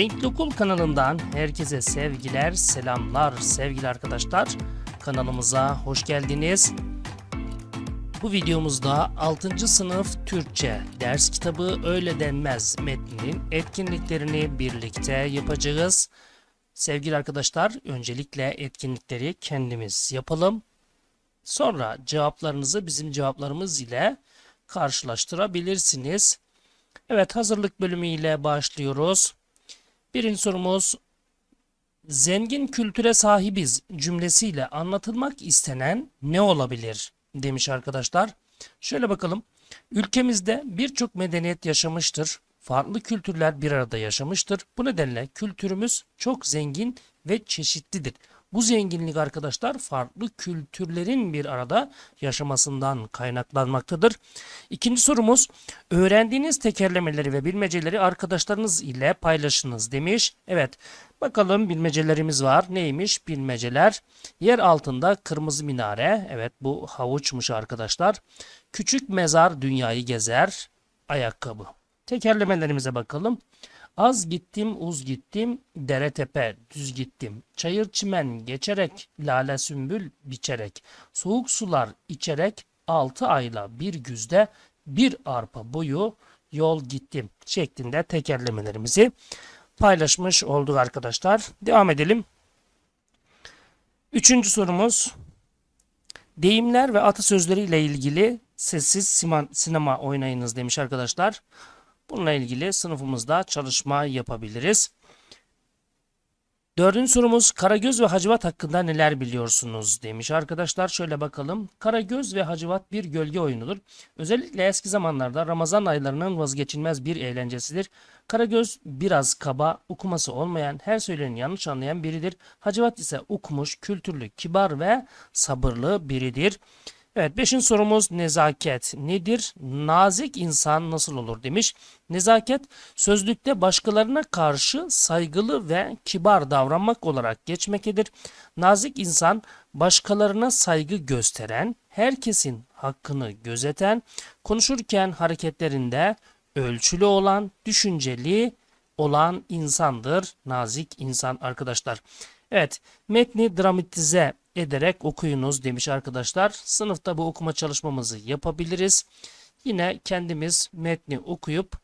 Renkli Okul kanalından herkese sevgiler, selamlar sevgili arkadaşlar. Kanalımıza hoş geldiniz. Bu videomuzda 6. sınıf Türkçe ders kitabı Öyle Denmez metninin etkinliklerini birlikte yapacağız. Sevgili arkadaşlar, öncelikle etkinlikleri kendimiz yapalım. Sonra cevaplarınızı bizim cevaplarımız ile karşılaştırabilirsiniz. Evet, hazırlık bölümü ile başlıyoruz. Birinci sorumuz zengin kültüre sahibiz cümlesiyle anlatılmak istenen ne olabilir demiş arkadaşlar. Şöyle bakalım. Ülkemizde birçok medeniyet yaşamıştır. Farklı kültürler bir arada yaşamıştır. Bu nedenle kültürümüz çok zengin ve çeşitlidir. Bu zenginlik arkadaşlar farklı kültürlerin bir arada yaşamasından kaynaklanmaktadır. İkinci sorumuz öğrendiğiniz tekerlemeleri ve bilmeceleri arkadaşlarınız ile paylaşınız demiş. Evet bakalım bilmecelerimiz var. Neymiş bilmeceler? Yer altında kırmızı minare. Evet bu havuçmuş arkadaşlar. Küçük mezar dünyayı gezer. Ayakkabı. Tekerlemelerimize bakalım. Az gittim uz gittim dere tepe düz gittim. Çayır çimen geçerek lale sümbül biçerek. Soğuk sular içerek altı ayla bir güzde bir arpa boyu yol gittim şeklinde tekerlemelerimizi paylaşmış olduk arkadaşlar. Devam edelim. Üçüncü sorumuz deyimler ve atasözleri ile ilgili sessiz sinema oynayınız demiş arkadaşlar. Bununla ilgili sınıfımızda çalışma yapabiliriz. Dördüncü sorumuz Karagöz ve Hacivat hakkında neler biliyorsunuz demiş arkadaşlar. Şöyle bakalım. Karagöz ve Hacivat bir gölge oyunudur. Özellikle eski zamanlarda Ramazan aylarının vazgeçilmez bir eğlencesidir. Karagöz biraz kaba, okuması olmayan, her söyleneni yanlış anlayan biridir. Hacivat ise okumuş, kültürlü, kibar ve sabırlı biridir. Evet beşinci sorumuz nezaket nedir? Nazik insan nasıl olur demiş. Nezaket sözlükte başkalarına karşı saygılı ve kibar davranmak olarak geçmektedir. Nazik insan başkalarına saygı gösteren, herkesin hakkını gözeten, konuşurken hareketlerinde ölçülü olan, düşünceli olan insandır. Nazik insan arkadaşlar. Evet, metni dramatize ederek okuyunuz demiş arkadaşlar. Sınıfta bu okuma çalışmamızı yapabiliriz. Yine kendimiz metni okuyup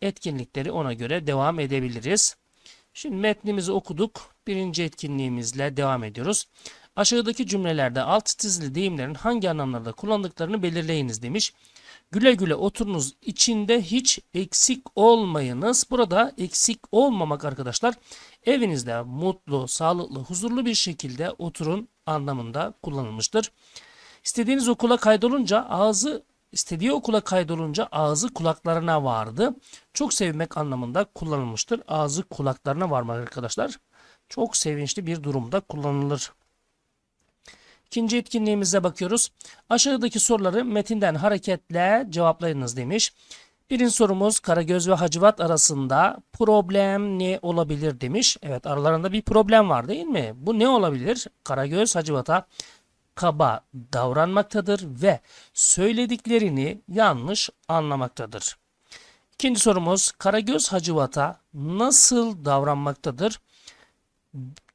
etkinlikleri ona göre devam edebiliriz. Şimdi metnimizi okuduk. Birinci etkinliğimizle devam ediyoruz. Aşağıdaki cümlelerde alt çizili deyimlerin hangi anlamlarda kullandıklarını belirleyiniz demiş. Güle güle oturunuz içinde hiç eksik olmayınız. Burada eksik olmamak arkadaşlar evinizde mutlu, sağlıklı, huzurlu bir şekilde oturun anlamında kullanılmıştır. İstediğiniz okula kaydolunca ağzı istediği okula kaydolunca ağzı kulaklarına vardı. Çok sevmek anlamında kullanılmıştır. Ağzı kulaklarına varmak arkadaşlar. Çok sevinçli bir durumda kullanılır. İkinci etkinliğimize bakıyoruz. Aşağıdaki soruları metinden hareketle cevaplayınız demiş. Birinci sorumuz Karagöz ve Hacivat arasında problem ne olabilir demiş. Evet aralarında bir problem var değil mi? Bu ne olabilir? Karagöz Hacivat'a kaba davranmaktadır ve söylediklerini yanlış anlamaktadır. İkinci sorumuz Karagöz Hacivat'a nasıl davranmaktadır?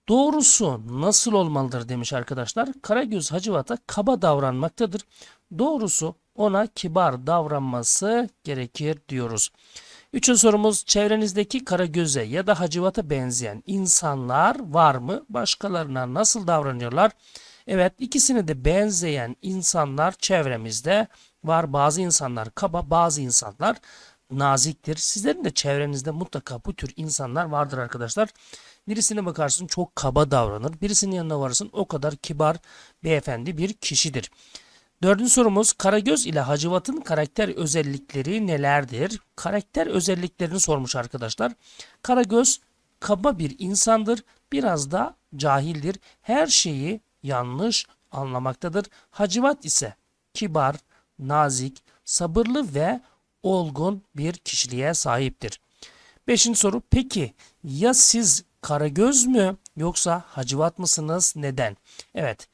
Doğrusu nasıl olmalıdır demiş arkadaşlar. Karagöz Hacivat'a kaba davranmaktadır. Doğrusu ona kibar davranması gerekir diyoruz. Üçüncü sorumuz çevrenizdeki Karagöz'e ya da Hacivat'a benzeyen insanlar var mı? Başkalarına nasıl davranıyorlar? Evet ikisine de benzeyen insanlar çevremizde var. Bazı insanlar kaba bazı insanlar naziktir. Sizlerin de çevrenizde mutlaka bu tür insanlar vardır arkadaşlar. Birisine bakarsın çok kaba davranır. Birisinin yanına varırsın o kadar kibar beyefendi bir kişidir. Dördüncü sorumuz Karagöz ile Hacivat'ın karakter özellikleri nelerdir? Karakter özelliklerini sormuş arkadaşlar. Karagöz kaba bir insandır. Biraz da cahildir. Her şeyi yanlış anlamaktadır. Hacivat ise kibar, nazik, sabırlı ve olgun bir kişiliğe sahiptir. Beşinci soru peki ya siz Karagöz mü yoksa Hacivat mısınız? Neden? Evet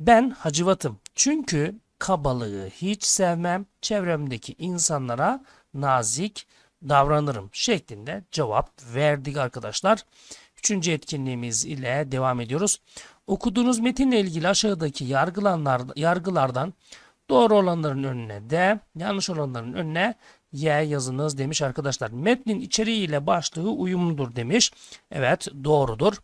ben Hacivat'ım. Çünkü kabalığı hiç sevmem. Çevremdeki insanlara nazik davranırım şeklinde cevap verdik arkadaşlar. Üçüncü etkinliğimiz ile devam ediyoruz. Okuduğunuz metinle ilgili aşağıdaki yargılanlar, yargılardan doğru olanların önüne D, yanlış olanların önüne Y yazınız demiş arkadaşlar. Metnin içeriği ile başlığı uyumludur demiş. Evet doğrudur.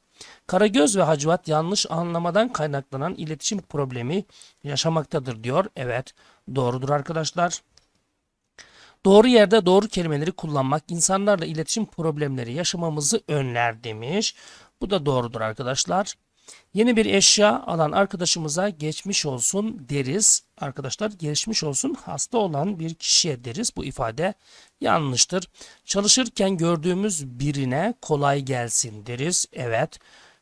Karagöz ve Hacivat yanlış anlamadan kaynaklanan iletişim problemi yaşamaktadır diyor. Evet doğrudur arkadaşlar. Doğru yerde doğru kelimeleri kullanmak insanlarla iletişim problemleri yaşamamızı önler demiş. Bu da doğrudur arkadaşlar. Yeni bir eşya alan arkadaşımıza geçmiş olsun deriz. Arkadaşlar geçmiş olsun hasta olan bir kişiye deriz. Bu ifade yanlıştır. Çalışırken gördüğümüz birine kolay gelsin deriz. Evet.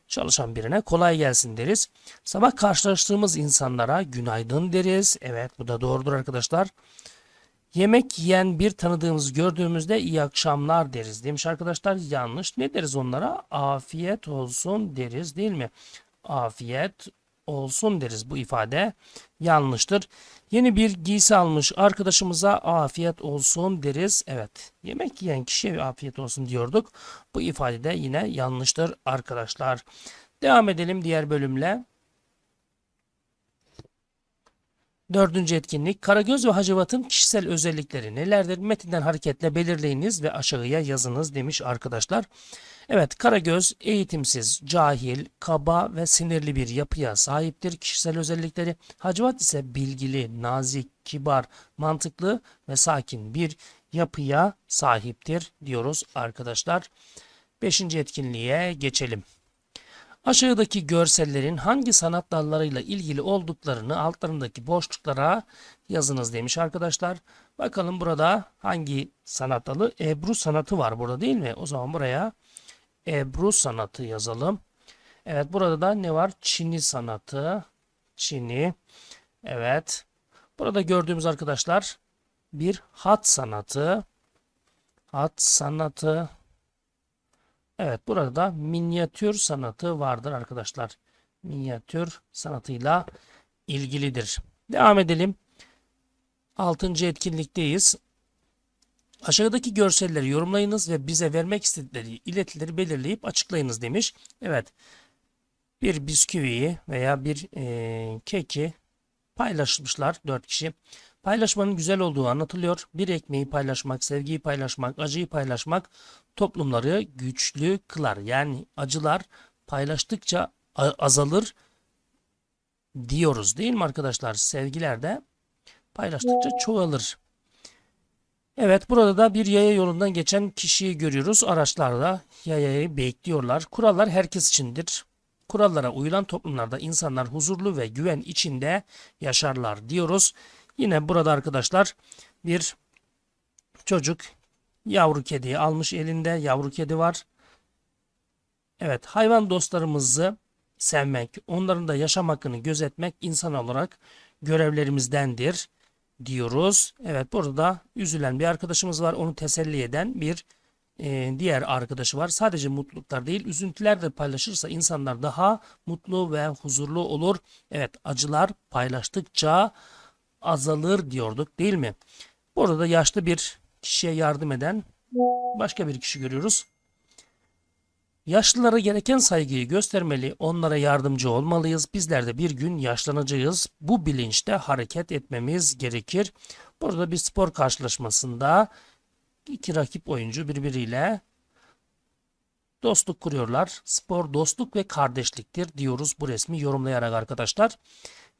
Çalışan birine kolay gelsin deriz. Sabah karşılaştığımız insanlara günaydın deriz. Evet bu da doğrudur arkadaşlar. Yemek yiyen bir tanıdığımız gördüğümüzde iyi akşamlar deriz demiş arkadaşlar. Yanlış. Ne deriz onlara? Afiyet olsun deriz değil mi? Afiyet olsun deriz bu ifade yanlıştır. Yeni bir giysi almış arkadaşımıza afiyet olsun deriz. Evet yemek yiyen kişiye afiyet olsun diyorduk. Bu ifade de yine yanlıştır arkadaşlar. Devam edelim diğer bölümle. Dördüncü etkinlik Karagöz ve Hacivat'ın kişisel özellikleri nelerdir? Metinden hareketle belirleyiniz ve aşağıya yazınız demiş arkadaşlar. Evet Karagöz eğitimsiz, cahil, kaba ve sinirli bir yapıya sahiptir. Kişisel özellikleri Hacivat ise bilgili, nazik, kibar, mantıklı ve sakin bir yapıya sahiptir diyoruz arkadaşlar. Beşinci etkinliğe geçelim. Aşağıdaki görsellerin hangi sanat dallarıyla ilgili olduklarını altlarındaki boşluklara yazınız demiş arkadaşlar. Bakalım burada hangi sanat dalı? Ebru sanatı var burada değil mi? O zaman buraya Ebru sanatı yazalım. Evet burada da ne var? Çini sanatı. Çini. Evet. Burada gördüğümüz arkadaşlar bir hat sanatı. Hat sanatı. Evet burada da minyatür sanatı vardır arkadaşlar. Minyatür sanatıyla ilgilidir. Devam edelim. Altıncı etkinlikteyiz. Aşağıdaki görselleri yorumlayınız ve bize vermek istedikleri iletileri belirleyip açıklayınız demiş. Evet. Bir bisküviyi veya bir e, keki paylaşmışlar dört kişi. Paylaşmanın güzel olduğu anlatılıyor. Bir ekmeği paylaşmak, sevgiyi paylaşmak, acıyı paylaşmak toplumları güçlü kılar. Yani acılar paylaştıkça azalır diyoruz değil mi arkadaşlar? Sevgiler de paylaştıkça çoğalır. Evet burada da bir yaya yolundan geçen kişiyi görüyoruz. Araçlarda yayayı bekliyorlar. Kurallar herkes içindir. Kurallara uyulan toplumlarda insanlar huzurlu ve güven içinde yaşarlar diyoruz. Yine burada arkadaşlar bir çocuk yavru kediyi almış elinde. Yavru kedi var. Evet hayvan dostlarımızı sevmek, onların da yaşam hakkını gözetmek insan olarak görevlerimizdendir diyoruz. Evet burada da üzülen bir arkadaşımız var. Onu teselli eden bir e, diğer arkadaşı var. Sadece mutluluklar değil üzüntüler de paylaşırsa insanlar daha mutlu ve huzurlu olur. Evet acılar paylaştıkça azalır diyorduk değil mi? Burada da yaşlı bir kişiye yardım eden başka bir kişi görüyoruz. Yaşlılara gereken saygıyı göstermeli, onlara yardımcı olmalıyız. Bizler de bir gün yaşlanacağız. Bu bilinçte hareket etmemiz gerekir. Burada bir spor karşılaşmasında iki rakip oyuncu birbiriyle dostluk kuruyorlar. Spor dostluk ve kardeşliktir diyoruz bu resmi yorumlayarak arkadaşlar.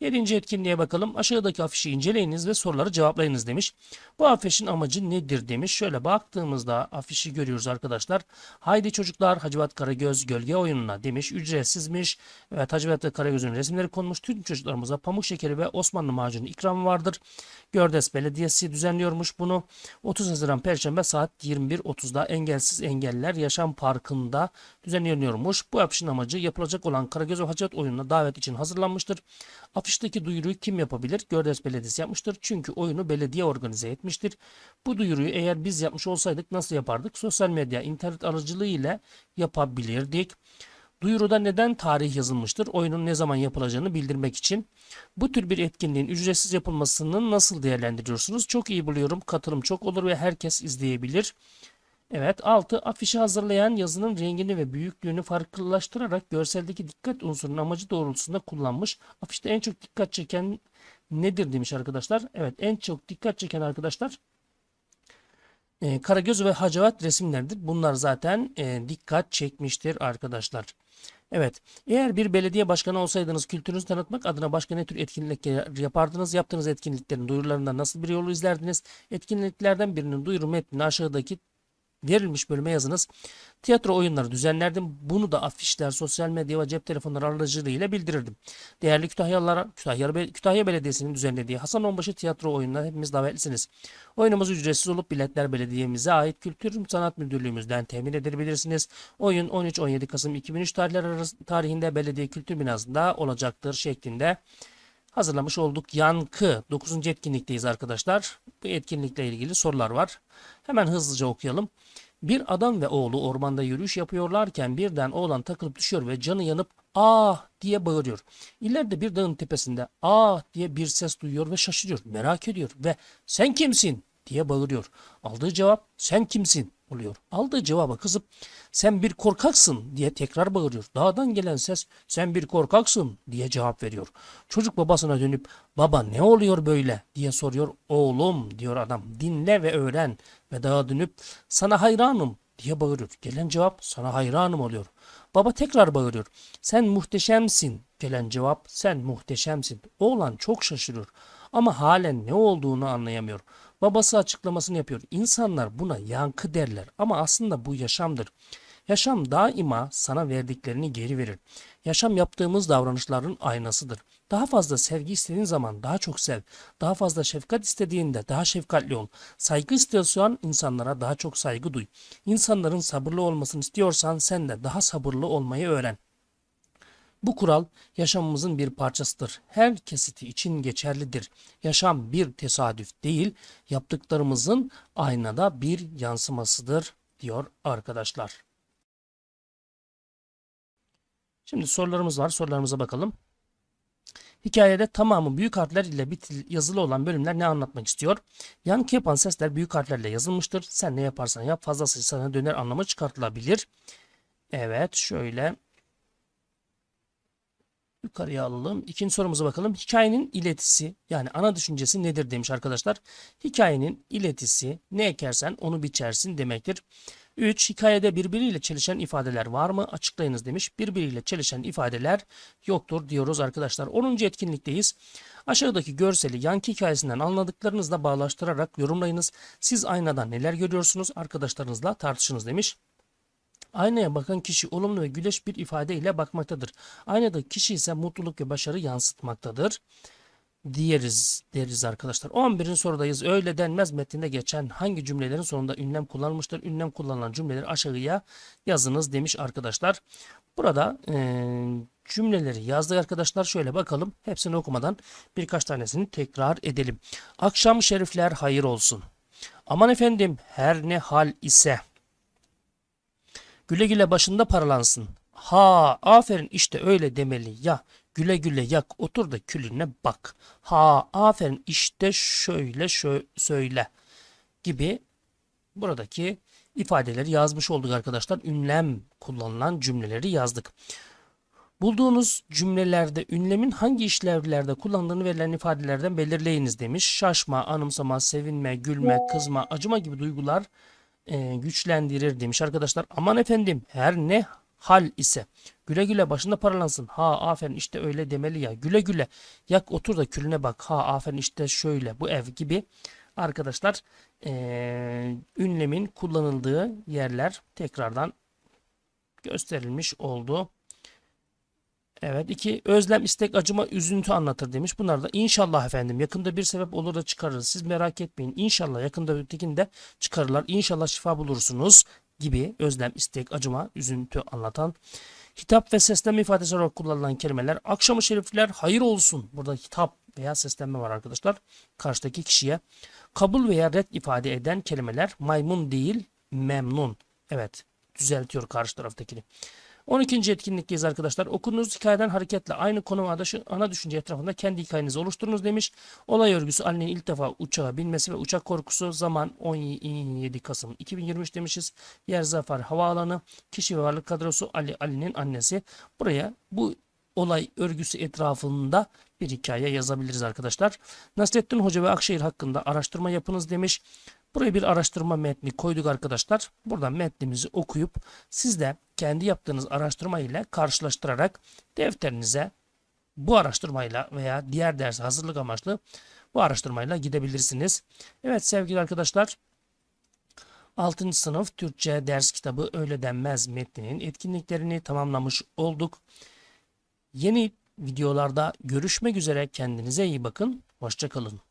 Yedinci etkinliğe bakalım. Aşağıdaki afişi inceleyiniz ve soruları cevaplayınız demiş. Bu afişin amacı nedir demiş. Şöyle baktığımızda afişi görüyoruz arkadaşlar. Haydi çocuklar Hacivat Karagöz gölge oyununa demiş. Ücretsizmiş. Evet Hacivat ve Karagöz'ün resimleri konmuş. Tüm çocuklarımıza pamuk şekeri ve Osmanlı macunu ikram vardır. Gördes Belediyesi düzenliyormuş bunu. 30 Haziran Perşembe saat 21.30'da Engelsiz Engelliler Yaşam Parkı'nda düzenleniyormuş. Bu afişin amacı yapılacak olan Karagöz ve Hacivat oyununa davet için hazırlanmıştır. Afişteki duyuruyu kim yapabilir? Gördes Belediyesi yapmıştır. Çünkü oyunu belediye organize etmiştir. Bu duyuruyu eğer biz yapmış olsaydık nasıl yapardık? Sosyal medya, internet aracılığı ile yapabilirdik. Duyuruda neden tarih yazılmıştır? Oyunun ne zaman yapılacağını bildirmek için. Bu tür bir etkinliğin ücretsiz yapılmasını nasıl değerlendiriyorsunuz? Çok iyi buluyorum. Katılım çok olur ve herkes izleyebilir. Evet 6. Afişi hazırlayan yazının rengini ve büyüklüğünü farklılaştırarak görseldeki dikkat unsurunun amacı doğrultusunda kullanmış. Afişte en çok dikkat çeken nedir demiş arkadaşlar. Evet en çok dikkat çeken arkadaşlar e, Karagöz ve Hacavat resimlerdir. Bunlar zaten e, dikkat çekmiştir arkadaşlar. Evet. Eğer bir belediye başkanı olsaydınız kültürünüzü tanıtmak adına başka ne tür etkinlikler yapardınız? Yaptığınız etkinliklerin duyurularından nasıl bir yolu izlerdiniz? Etkinliklerden birinin duyuru metnini aşağıdaki verilmiş bölüme yazınız. Tiyatro oyunları düzenlerdim. Bunu da afişler, sosyal medya ve cep telefonları aracılığıyla bildirirdim. Değerli Kütahyalılara, Kütahya, Kütahya Belediyesi'nin düzenlediği Hasan Onbaşı tiyatro oyununa hepimiz davetlisiniz. Oyunumuz ücretsiz olup biletler belediyemize ait Kültür Sanat Müdürlüğümüzden temin edebilirsiniz. Oyun 13-17 Kasım 2003 tarihler arası, tarihinde belediye kültür binasında olacaktır şeklinde hazırlamış olduk. Yankı 9. etkinlikteyiz arkadaşlar. Bu etkinlikle ilgili sorular var. Hemen hızlıca okuyalım. Bir adam ve oğlu ormanda yürüyüş yapıyorlarken birden oğlan takılıp düşüyor ve canı yanıp ah diye bağırıyor. İleride bir dağın tepesinde ah diye bir ses duyuyor ve şaşırıyor. Merak ediyor ve sen kimsin diye bağırıyor. Aldığı cevap sen kimsin oluyor. Aldığı cevaba kızıp sen bir korkaksın diye tekrar bağırıyor. Dağdan gelen ses sen bir korkaksın diye cevap veriyor. Çocuk babasına dönüp baba ne oluyor böyle diye soruyor. Oğlum diyor adam dinle ve öğren ve dağa dönüp sana hayranım diye bağırıyor. Gelen cevap sana hayranım oluyor. Baba tekrar bağırıyor. Sen muhteşemsin. Gelen cevap sen muhteşemsin. Oğlan çok şaşırıyor ama halen ne olduğunu anlayamıyor. Babası açıklamasını yapıyor. İnsanlar buna yankı derler ama aslında bu yaşamdır. Yaşam daima sana verdiklerini geri verir. Yaşam yaptığımız davranışların aynasıdır. Daha fazla sevgi istediğin zaman daha çok sev. Daha fazla şefkat istediğinde daha şefkatli ol. Saygı istiyorsan insanlara daha çok saygı duy. İnsanların sabırlı olmasını istiyorsan sen de daha sabırlı olmayı öğren. Bu kural yaşamımızın bir parçasıdır. Her kesiti için geçerlidir. Yaşam bir tesadüf değil, yaptıklarımızın aynada bir yansımasıdır diyor arkadaşlar. Şimdi sorularımız var. Sorularımıza bakalım. Hikayede tamamı büyük harfler ile yazılı olan bölümler ne anlatmak istiyor? Yankı yapan sesler büyük harflerle yazılmıştır. Sen ne yaparsan yap fazlası sana döner anlamı çıkartılabilir. Evet şöyle yukarıya alalım. İkinci sorumuza bakalım. Hikayenin iletisi yani ana düşüncesi nedir demiş arkadaşlar. Hikayenin iletisi ne ekersen onu biçersin demektir. 3. Hikayede birbiriyle çelişen ifadeler var mı? Açıklayınız demiş. Birbiriyle çelişen ifadeler yoktur diyoruz arkadaşlar. 10. etkinlikteyiz. Aşağıdaki görseli yankı hikayesinden anladıklarınızla bağlaştırarak yorumlayınız. Siz aynadan neler görüyorsunuz? Arkadaşlarınızla tartışınız demiş. Aynaya bakan kişi olumlu ve güleş bir ifade ile bakmaktadır. Aynadaki kişi ise mutluluk ve başarı yansıtmaktadır. Diyeriz deriz arkadaşlar. 11. sorudayız. Öyle denmez metninde geçen hangi cümlelerin sonunda ünlem kullanılmıştır? Ünlem kullanılan cümleleri aşağıya yazınız demiş arkadaşlar. Burada e, cümleleri yazdık arkadaşlar. Şöyle bakalım. Hepsini okumadan birkaç tanesini tekrar edelim. Akşam şerifler hayır olsun. Aman efendim her ne hal ise. Güle güle başında paralansın. Ha aferin işte öyle demeli ya. Güle güle yak otur da külüne bak. Ha aferin işte şöyle şöyle söyle gibi buradaki ifadeleri yazmış olduk arkadaşlar. Ünlem kullanılan cümleleri yazdık. Bulduğunuz cümlelerde ünlemin hangi işlevlerde kullandığını verilen ifadelerden belirleyiniz demiş. Şaşma, anımsama, sevinme, gülme, kızma, acıma gibi duygular e, güçlendirir demiş arkadaşlar. Aman efendim her ne hal ise güle güle başında paralansın. Ha aferin işte öyle demeli ya. Güle güle yak otur da külüne bak. Ha aferin işte şöyle bu ev gibi arkadaşlar e, ünlemin kullanıldığı yerler tekrardan gösterilmiş oldu. Evet iki özlem, istek, acıma, üzüntü anlatır demiş. Bunlar da inşallah efendim yakında bir sebep olur da çıkarırız. Siz merak etmeyin. İnşallah yakında ötekinde çıkarırlar. İnşallah şifa bulursunuz gibi özlem, istek, acıma, üzüntü anlatan hitap ve seslenme ifadesi olarak kullanılan kelimeler. Akşamı şerifler hayır olsun. Burada hitap veya seslenme var arkadaşlar. Karşıdaki kişiye. Kabul veya red ifade eden kelimeler maymun değil memnun. Evet düzeltiyor karşı taraftakini. 12. etkinlikteyiz arkadaşlar. Okuduğunuz hikayeden hareketle aynı konu ve ana düşünce etrafında kendi hikayenizi oluşturunuz demiş. Olay örgüsü Ali'nin ilk defa uçağa binmesi ve uçak korkusu zaman 17 Kasım 2023 demişiz. Yer Zafer Havaalanı, kişi ve varlık kadrosu Ali Ali'nin annesi. Buraya bu olay örgüsü etrafında bir hikaye yazabiliriz arkadaşlar. Nasrettin Hoca ve Akşehir hakkında araştırma yapınız demiş. Buraya bir araştırma metni koyduk arkadaşlar. Buradan metnimizi okuyup siz de kendi yaptığınız araştırma ile karşılaştırarak defterinize bu araştırmayla veya diğer ders hazırlık amaçlı bu araştırmayla gidebilirsiniz. Evet sevgili arkadaşlar 6. sınıf Türkçe ders kitabı öyle denmez metninin etkinliklerini tamamlamış olduk. Yeni videolarda görüşmek üzere kendinize iyi bakın. Hoşçakalın.